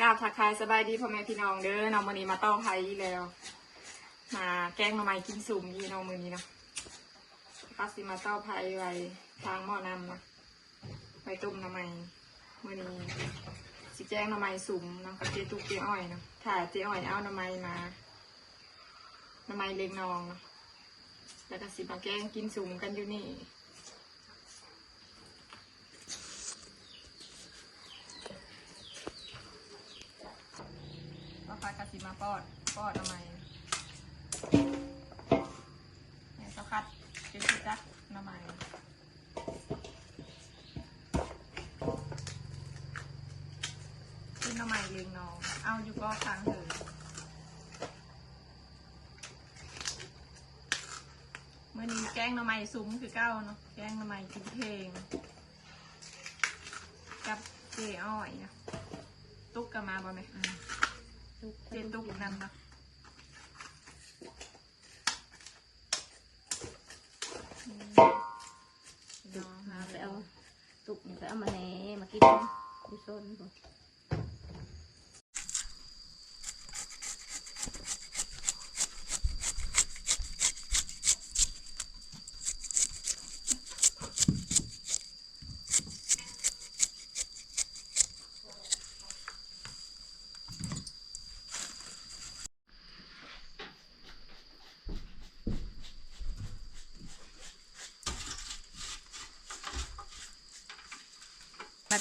กราบทักทายสบายดีพ่อแม่พี่น้องเด้อน้องมือนี้มาต้าไผ่แล้ว มาแกงหน่อไม้กินสุ่มยี่น้องมือนี้เนาะก็สิมาต้าไผ่ไว้ทางหม้อน้ำเนาะไว้ต้มหน่อไม้มือนี้สิแจ้งหน่อไม้สุ่มเนาะกับเจ๊ตุกเจ๊อ้อยเนาะถ้าเจ๊อ้อยเอาหน่อไม้มาหน่อไม้เล็กน้องเนาะแล้วก็สิมาแกงกินสุ่มกันอยู่นี่ พากสิมาปอดปอดทำไมเนี่ยก็คัดเป็นที่จักทำไมขึ้นทำไมเลี้ยงน้องเอาอยู่ก็ค้างเถอะเมื่อนี้แกงหน่อไม้ซุ้มคือเก้าเนาะแกงหน่อไม้กินเพลงกับเจอ้อยนะตุ๊กกันมาบ่ไหม เจตุกนำนะตุกมาไปเอาตุกนี่ไปเอามาแหนมากินดูโซนบ่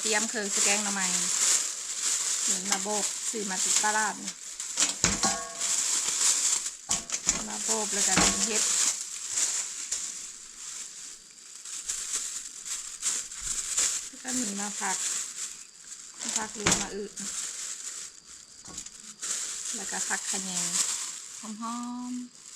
เตรียมเครื่องสแกงหน่อไม้เหมือนมาโบกซื้อมาติดตลาดมาโบกแล้วกันเฮ็ดแล้วก็มีมาผักมาผักรวมมาอึแล้วก็ผักขะแยงหอมๆ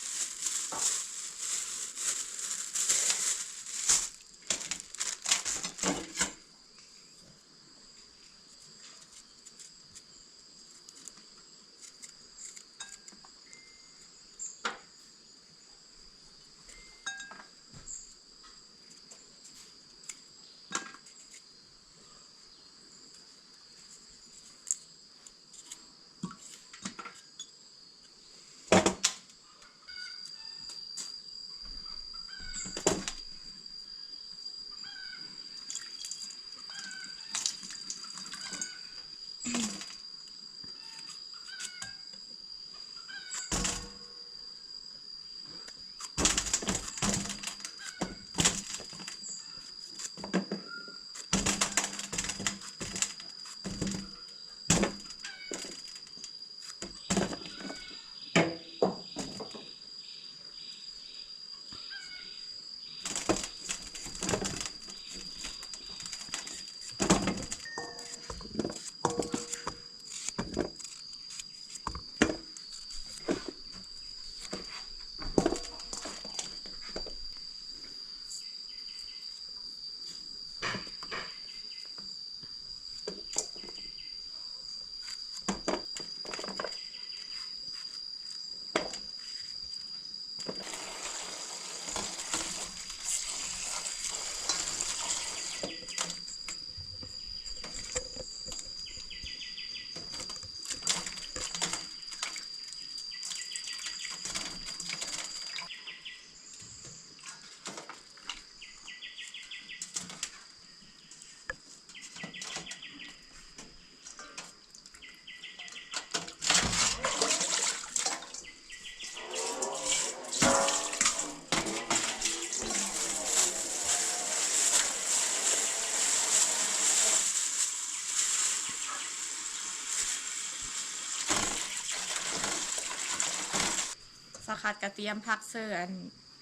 สาขาดกระเทียมผักเสื้ออัน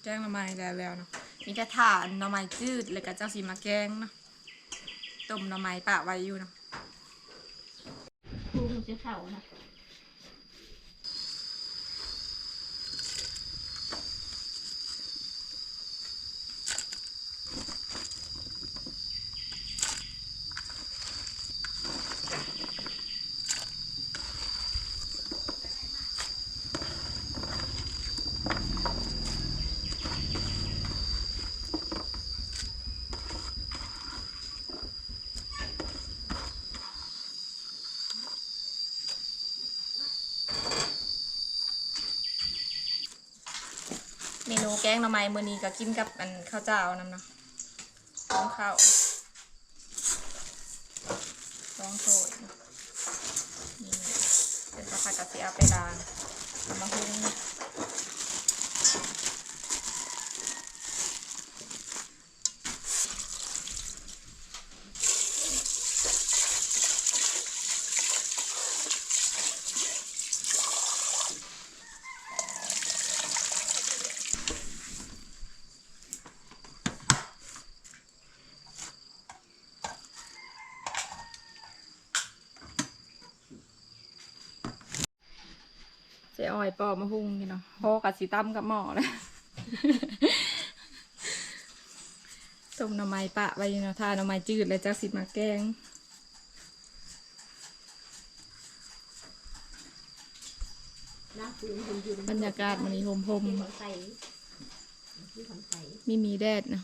แกงหน่อไม้แล้วแล้วเนาะมีกระถานหน่อไม้จืดแล้วก็เจ้าสีมาแกงเนาะต้มหน่อไม้ปะไว้อยู่เนาะครูมันจะเข่านะ มนูแกงหน่อไม้มื้อนี้ก็กินกับอันข้าวเจ้านำเนาะต้มข้าวลองโถยนี่เป็นปลาผัดกะเสียไปดางทำมาหุ้ง เจ๊อ้อยปอกมาหุ้งนี่เนาะพอกับสีตั้มกับหม้อเลยต้มหน่อไม้ปะไว้เนาะทาหน่อไม้จืดเลยจากสิมาแกงบรรยากาศมันนี้โฮมที่คนใส่ที่คนใส่ๆมีมีแดดนะ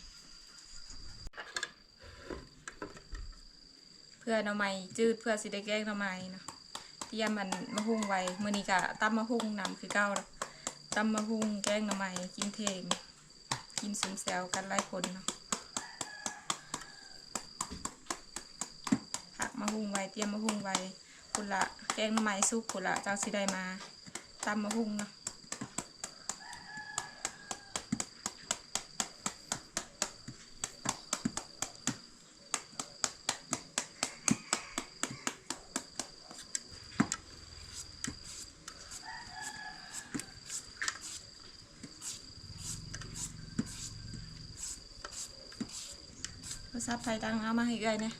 เพื่อหน่อไม้จืดเพื่อสิได้แกงหน่อไม้นะ เตรียมมันมะฮุ่งไว้มื้อนี้ก็ตำมะฮุ่งนำคือเก่าแล้วตำมะฮุ่งแกงหน่อไม้กินเทงกินซึมแซวกันหลายคนเนาะผักมะฮุ่งไว้เตรียมมะฮุ่งไว้คุณละแกงหน่อไม้สุกคุณละเจ้าสิได้มาตำมะฮุ่งเนาะ ศัพท์ไฟตังเอามาให้เอื่อยนะ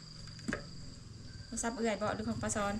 โทรศัพท์เอื่อยบอกหรือของปลาซอน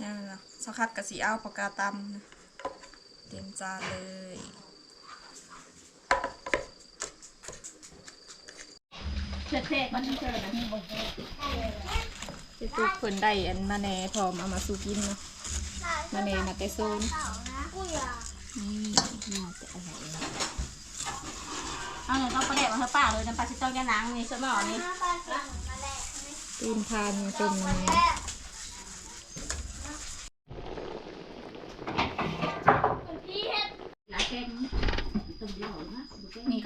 นี่นเนาะสักคัดกับสีเอาปากกาตำนะเต็มจานเลยเช็ดเช็ดมันเช็ดนะที่ทุกคนได้อันมาแหนพร้อมเอามาสู่กินเนาะมาแหนมาแต่โซนนี่น่าจะอร่อยเอาเนี่ยต้องประเดี๋ยวมาเธอป้าเลยน้ำปลาชิโต้ยานางนี่สมอนี่ตีนทานต้มหน่อไม้ หลายแกงต้มเดียวนะ นี่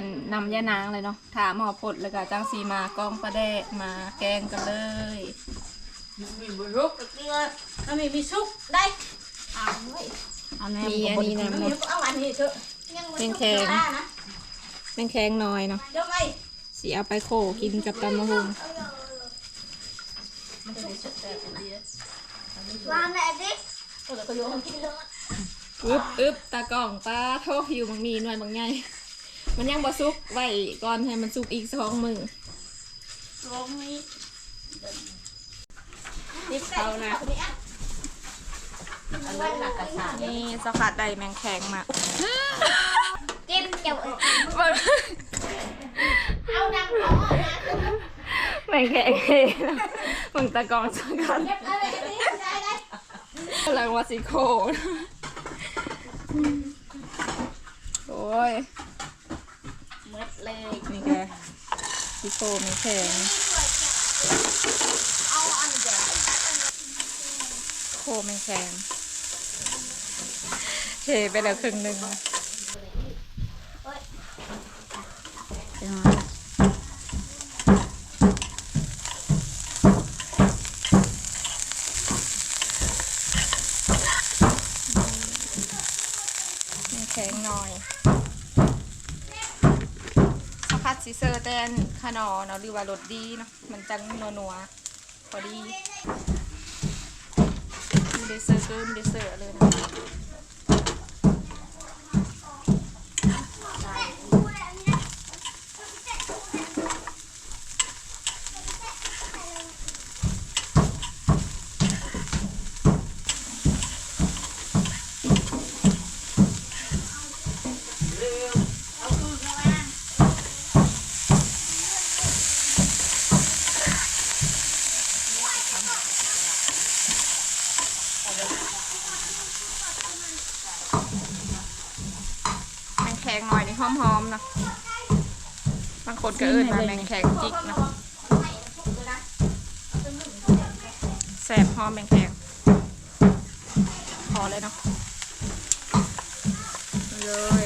ก็เสื้ออันนำยานางเลยเนาะถามหมอพดแล้วก็จังสีมากองปลาแดกมาแกงกันเลย มีบุรุษเกลือถ้ามีมีซุปได้เอาไว้เอาแน่มีอันนี้นำเอาเนาะเอาอันนี้เถอะเป็นแข็งได้นะเป็นแข็งน้อยเนาะเดี๋ยวไปสีเอาไปโขกินกับตำมะฮุงมันจะได้สดแต่เป็นเดียววางแม่ดิเออก็โยนกินเลยอึบอึบตากล่องปลาโทษอยู่บางมีหน่อยบางไง มันยังบ่ซุกไว้ก่อนให้มันซุกอีกสองมือลงนี้นี่เขานะอันนั้นหลักกระสานนี่สกัดได้แมงแข็งมาเก็บเก็บเอาดังขอนะแมงแข็งเองมึงตะกองสกัดเก็บอะไรอันนี้ได้ได้กำลังวาสิโคโอ้ย เมื่อเลย นี่แกสิ โคแมงแข็งเอาอันโคแมงแข็งเทไปแล้วครึ่งหนึ่งแข็งหน่อย ซิเซอร์แตนขนอเนาะหรือว่ารสดีเนาะมันจังนัวๆพอดีมีเดเซอร์เกินเดเซอร์เลยนะ หน่อยนี่หอมๆเนาะบางคนก็เอิ้นมาแมงแข็งจิกเนาะแสบหอมแมงแข็งพอเลยเนาะเลย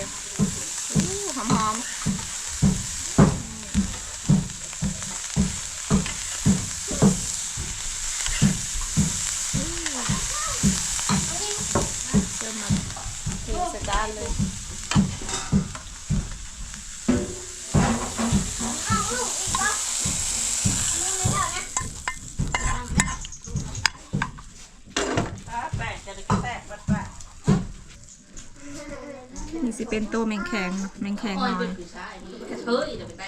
สิเป็นตัวแมงแข็งเนาะแมงแข็งหน่อย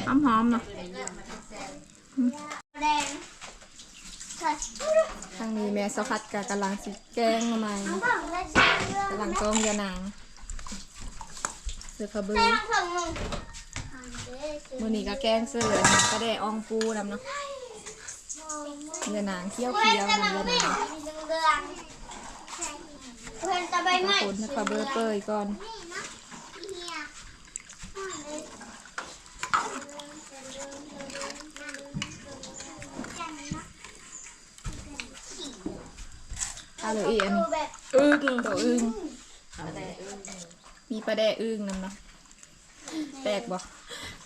หอมหอมๆเนาะแดงใส่ทางนี้แม่สะพัดกับกำลังสิแกงมาใหม่น้ำผึ้งและใส่เรื่องกำลังต้มยานางเสือขบือแป้งผึ้งหนึ่งมือนี้ก็แกงเสือก็ได้อ่องปูนำเนาะเนื้อนางเคี้ยวเพื่เคี้อยวนจะเนื้มาอวิ่งนางเดือนเพื่อนจะใบไม้คนนะขบือเปยก่อนาเลยอีกอันนี้แบบอึ้งตัวอึ้งมีปลาแดะอึ้งนำเนาะแปลกบ่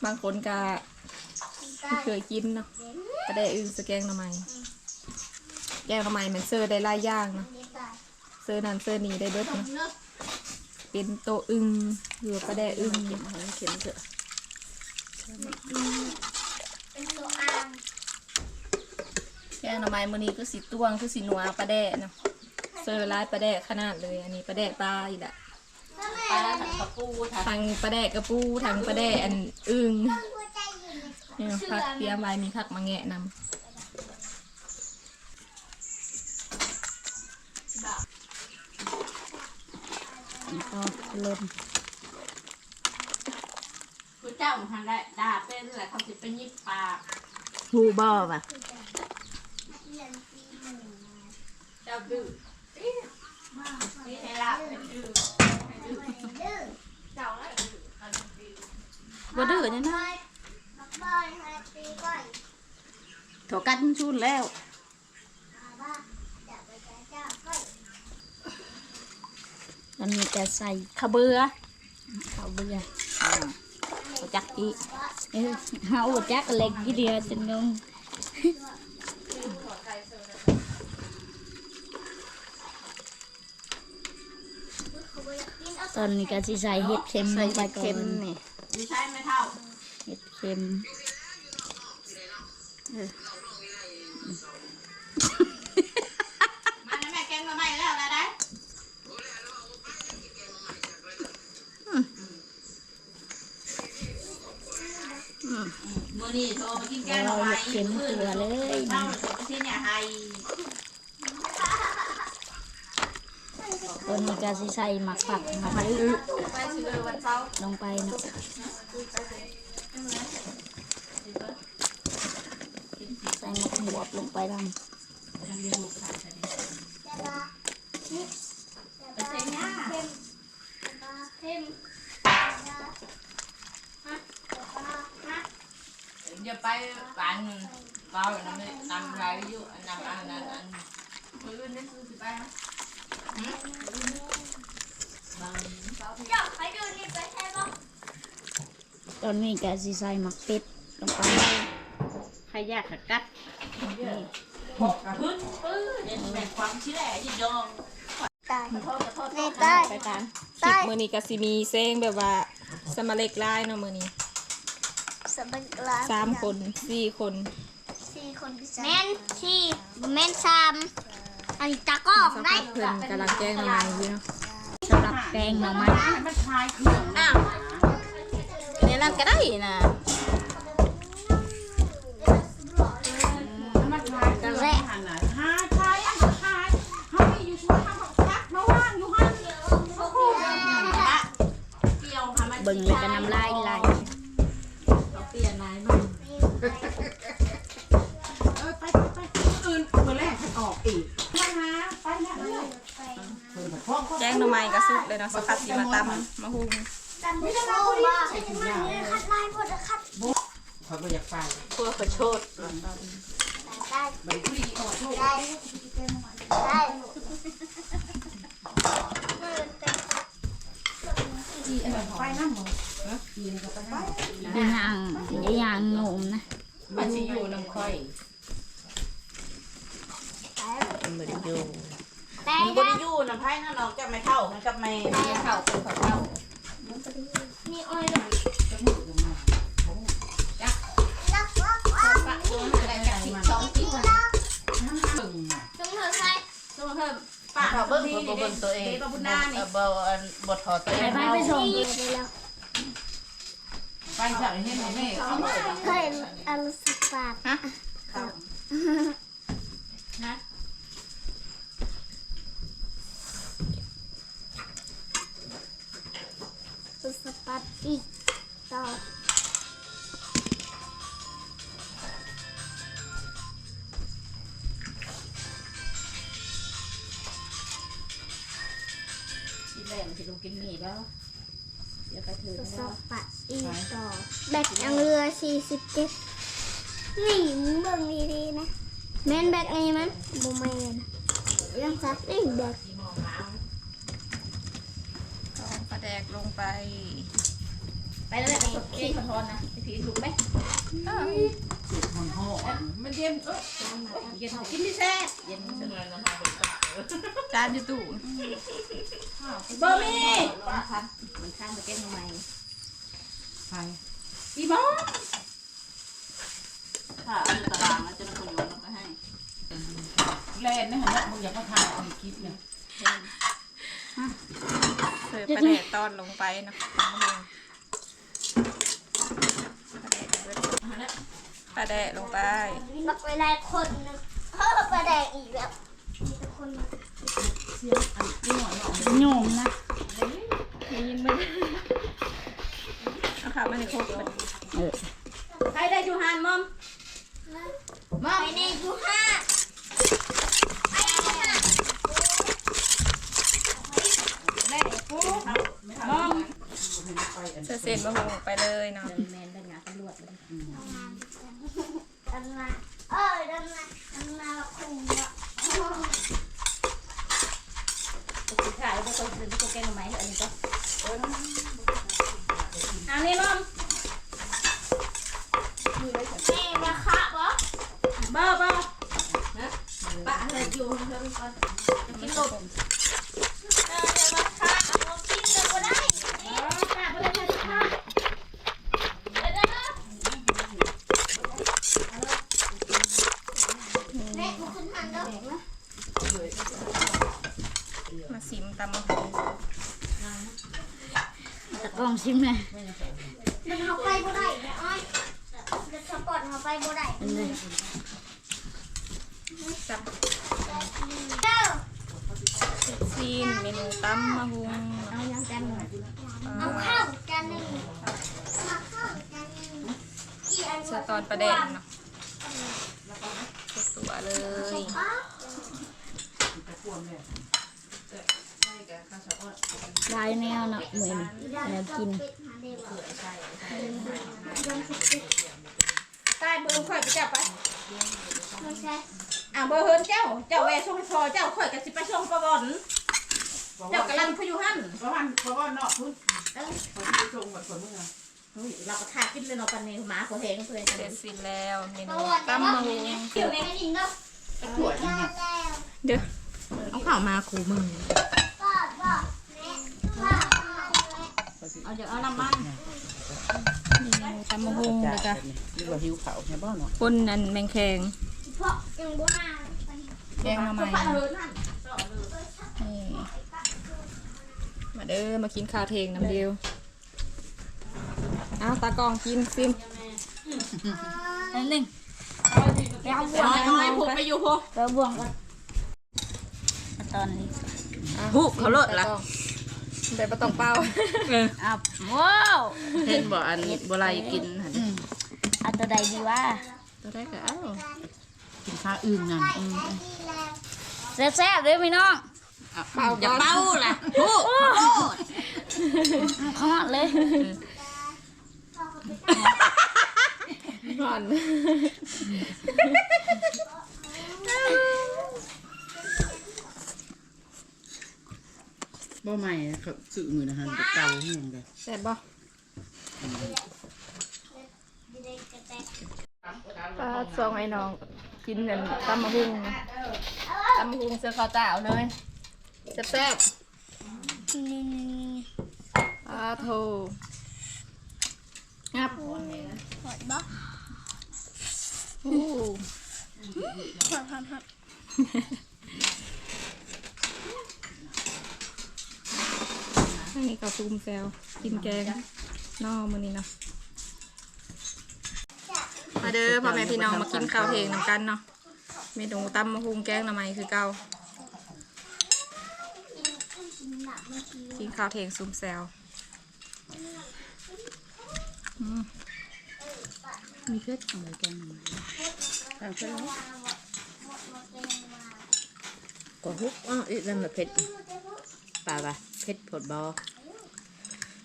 บางคนก็ไม่เคยกินเนาะปลาแดะอึ้งสแกงหน่อไม้แกงหน่อไม้มันเซอร์ได้หลายอย่างเนาะเซอร์นั้นเซอร์นี้ได้เบิดเนาะเป็นโตวอึ้งหรือว่าปลาแดะอึ้งเข็มเถอะเป็นตัวอ่างแกงหน่อไม้มื้อนี้คือสีตวงคือสีนัวปลาแดะเนาะ เซอร์หลายปลาแดะขนาดเลยอันนี้ปลาแดะปลาอีกแหละปลาถังกระปูถังทางปลาแดะกระปูทางปลาแดะอันอึ้งหัวใจอยู่ในเนี่ยผักเตรียมไว้มีผักมาแงะนำก็ลมผู้เจ้าทันได้ดาเป็นแหละเขาสิไปยิบปลาหูบ่อป่ะเรียนปีหนึ่งเจ้าดื้อ นี่ให้ลาบเป็นดื้อดื้อบ่ดื้อเนี่ยนะบักบอยฮาตีก้อยถกันชุนแล้วอาบ้าจะไปจ้าจ้าก้อยมันมีแต่ใส่ข้าวเบือข้าวเบืออ่าเอาจักอีเออเฮาจักเล็กกี่เดียวจนงง ตอนนี้ก็สิใส่เห็ดเค็มลงไปก่อนนี่ไม่ใช่ไม่เท่าเห็ดเค็มเออมาแล้วแม่แกงมาใหม่แล้วนะได้มือนี่โทรมากินแกงหน่อเราไม้เห็ดเค็มตัวเลยเท่าเลยที่เนี่ยไฮ ตัวนี้ก็สิใส่หมักผักหมักลือไปสิเลยวันเสาลงไปเนะใส่หมักบวลงไปลไปเซ็งย่าเข้มอย่าไปปานเราอย่านั้นนำไรอยู่นำอันนั้นอันมืออื่นนี่คือสิไปนะอยากไปดูนี่ไปใช่ปะำ ตอนนี้ก็สิใส่หมักเป็ดลงไปใครอยากกัดนี่บอกกับพื้นปื้อเด็นแบ่งความชี้แหล่ยิ่งยองตายโทษขอโทษในใต้ไปตามคลิปมือนี้ก็สิมีเซ้งแบบว่าสมาเล็กไล่เนาะมือนี้สบันกลางสามคนสี่คนสี่คนแม่นสี่แม่นสามอันนี้ตากล้องได้เพื่อนกำลังแกล้งหน่อไม้อยู่เนาะสำหรับ แกงหน่อไม้มันคลายเครื่องอ้าวเนี่ยนั่นก็ได้นะมันคลายเครื่องหันน่ะหาคลายอันคลายเฮามีอยู่ชั่วทำกับจักมาว่างอยู่หั่นเกี่ยวค่ะมันเบิ่งเลยก็น้ำลาย แกงหน่อไม้ก็สุกเลยเนาะสักพักสิมาตำมะฮุงกันไม่ได้ว่าคัดลายหมดคัดเขาก็อยากไปพวกขอโทษได้ไปคุยต่อโทษได้ได้ไปนั่งบ่เออกินก็ไปไปอย่าย่างย่าย่างงมนะมันสิอยู่น้ำค่อยมันบ่ได้อยู่ ได้มันบ่ได้อยู่น้ำไผ่นั่นน้องกับไม่เท่ามันกับแม่เข้าเป็นข้าวเข้ามีอ้อยเลยลักลักลักปะตัวอะไรจากสิบสองสิบตึงจงเถอะใส่ตัวเพิ่มป้าเขาเบิ่งเขาบ่เบิ่งตัวเองเดบบุญนานี่เออบ่อันบ่ถอดตัวเองไปไปส่งนี่ไปแล้วไปจับให้เห็นแม่เอามาเคยอารสิบบาทฮะ นะ สปัดอีกต่อที่แรกมันจะลงกินหมี่แล้ว เดี๋ยวไปถือสแล้วปัดอีกต่อแบกยังเรือสี่สิบเจ็ดนี่มึงเบิ่งดีๆนะแม่นแบกไงมันบ่แม่นยังซักนี่แบกเอาป ลาแดกลงไป ไปแล้วแหละขี้ขอโทษนะไอ้ผีถูกไหมมันห่อมันเย็นเออเย็นเขากินไม่แซ่เย็นเงินนะคะเป็นก็จานอยู่ตู้บะหมี่ครับมันข้างไปแก้งทำไมไปอีหมอถ้าเอาอยู่ตารางแล้วจะนำคนโยนลงไปให้แลนนะฮะมึงอยากมาถ่ายเอาคลิปเนี่ย เสิร์ฟปลาแดกตอนลงไปเนาะมะฮุงปลาแดกลงไปบักเวลาคนหนึงเฮ้อประแดงอีกแล้วมีแต่คนมาโยมนะได้ยินไหมเอาค่ะมาในโคกมันใครได้ยูฮานมอมไปในยูห้าไปในยูห้า มอม เสร์ฟเส้นมะฮุงไปเลยเนาะแมนเป็นงานตำรวจเลยดันาเออดันมาดันมาคุมละสุดท้ายเราต้องซื้อตัวแกงทำไมอันนี้ก็อันนี้มอมแม่มาคะบอบ้าบ้าปะอะไรอยู่เพิ่มก่อนกินลม เออเดี๋ยวมาคะเอากินเลยก็ได้นี่ ปะไปเลยค่ะ เดี๋ยวเดี๋ยวเดี๋ยวแม่กูขึ้นหันเด้อ มาซิมตำมะฮุง ตะกล้องชิมไงมันเอาไปบ่ได้แม่อ้อยเดี๋ยวสปอร์ตเอาไปบ่ได้เป็นเลยจับเด้อซีนเมนูตำมะฮุงเอายังแต้มหน่อยเอาข้าวจานหนึ่งมาข้าวจานหนึ่งกี่อันเสื้อตอนปลาแดกเนาะทุกตัวเลย อ๋อลายแนวนะเหมือนแนวกินใต้เบอร์ข่อยไปจับไปไม่ใช่อ่าเบอร์เฮินเจ้า เจ้าแวส่งให้พอเจ้าข่อยกับสิไปส่งประบอนเจ้ากำลังพยุหันประมาณประมาณเนาะพุ่นเอ้ยเขาไปส่งแบบคนเมื่อเฮ้ยเราก็ทากินเลยเนาะปันนี้หมาขอแหงเพื่อนเสร็จสิ้นแล้วเมเพนูราะว่าตำมะฮุงเกี่ยวในดินเนาะถั่วได้นี่แล้วเด้อเอาข่าวมาคูมึง ป้าป้าแม่ป้าแม่ เอาจากเอาน้ำมันตำมะฮุงแล้วก็หรือว่าหิวเขาแม่บ่เนาะปนอันแมงแคงเพราะยังบ่มาแกงมาใหม่นี่มาเด้อมากินข้าวเทงน้ำเดียวเอาตากล้องกินซิมอันหนึ่งเอาบวงน้อยผูกไปอยู่พูเราบ่วงก่อนมาตอนนี้ผูกเขาเลิศละ แต่ปะตองเป้าอะว้าวเห็นบ่อันบ่ไรกินหั่นเอันตัวใดดีวะตัวได้ก็เอ้ากินข้าวอื่นนั่นอืมแซ่บๆเลยพี่น้องเป้าอย่าก่อนเป้าล่ะผูกขอดเลยก่อน บ่ใหม่เขาซื้อมือนะฮะแต่เก่าเฮียงเลยแซ่บบ่ปลาซองไอ้น้อง กินเงินตำมะฮุงนะตำมะฮุงเสื้อขาวเต่าเลยแซ่บๆนี่ปลาโทงับๆหอดบ่โอ้หอดหอดหอด ทางนี้ก็ซูมแซวกินแกงนอมือนี้เนาะมาเด้อพ่อแม่พี่น้องมากินข้าวเพลงนำกันเนาะเมนูตำมะฮุงแกงหน่อไม้คือเก่ากินข้าวเพลงซูมแซวมีเพชรอะไรแกงหน่อไม้ทางเพชรก็ฮุกอ้ออีนั่นน่ะเพชรป่าป่ะเพชรผดบอ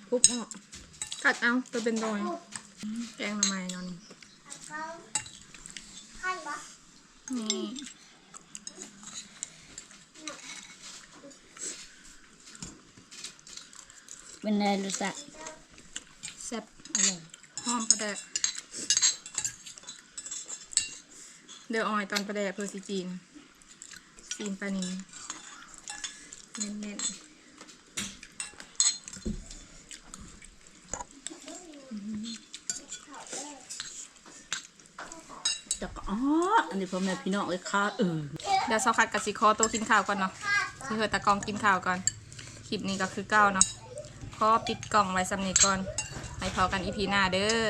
ฮุกอ้อกัดเอาตัวเป็นดอยแกงหน่อไม้เนอนนี่เป็นไงรู้สักแซ่บอร่อยหอมประแดกเดี๋ยวออยตอนประแดกเพื่อสิจีนจีนปลานินเน้นๆ แต่ก็อ๋อ ให้พ่อแม่พี่น้องเลยค่ะเออเดี๋ยวสคัดกับสิคอตัวกินข้าวก่อนเนาะสิเฮอตะกองกินข้าวก่อน คลิปนี้ก็คือเก้าเนาะขอปิดกล่องไว้สำนีก่อน ให้พอกันอีพีหน้าเด้อ